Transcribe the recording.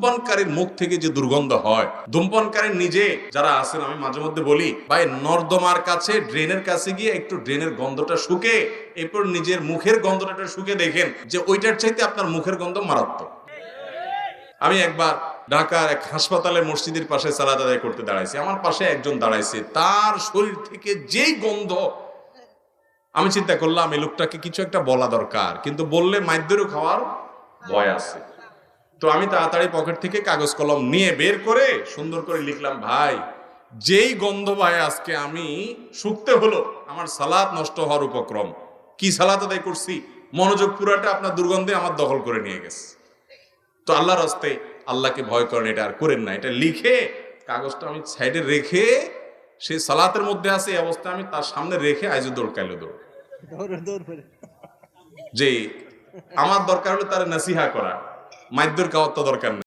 ধূমপানকারীর মুখ থেকে যে দুর্গন্ধ হয় ধূমপানকারী নিজে যারা আছেন, আমি মাঝে মধ্যে বলি, ভাই, নর্দমার কাছে, ড্রেনের কাছে গিয়ে একটু ড্রেনের গন্ধটা শুকে, এরপর নিজের মুখের গন্ধটা শুকে দেখেন যে ওইটার চাইতে আপনার মুখের গন্ধ মারাত্মক। আমি একবার ঢাকার এক হাসপাতালের মসজিদের পাশে সালাদ আদায় করতে দাঁড়াইছি। আমার পাশে একজন দাঁড়াইছে, তার শরীর থেকে যেই গন্ধ, আমি চিন্তা করলাম, এই লোকটাকে কিছু একটা বলা দরকার, কিন্তু বললে মাইদ্যরও খাওয়ার ভয় আছে। তো আমি তাড়াতাড়ি পকেট থেকে কাগজ কলম নিয়ে বের করে সুন্দর করে লিখলাম ভাই যেই গন্ধ ভাই আজকে আমি শুকতে হলো আমার সালাদ নষ্ট হওয়ার উপক্রম। কি সালাদ আদায় করছি? মনোযোগ পুরাটা আপনার দুর্গন্ধে আমার দখল করে নিয়ে গেছে। তো আল্লাহর রাস্তে আল্লাহকে ভয় করেন এটা আর করেন না এটা লিখে কাগজটা আমি সাইডে রেখে সে সালাতের মধ্যে আছে এই অবস্থায় আমি তার সামনে রেখে আইজো দৌড় কাইলো দৌড়। যে আমার দরকার হলো তার নাসিহা করা। মাইদ্যর খাওয়ার তো দরকার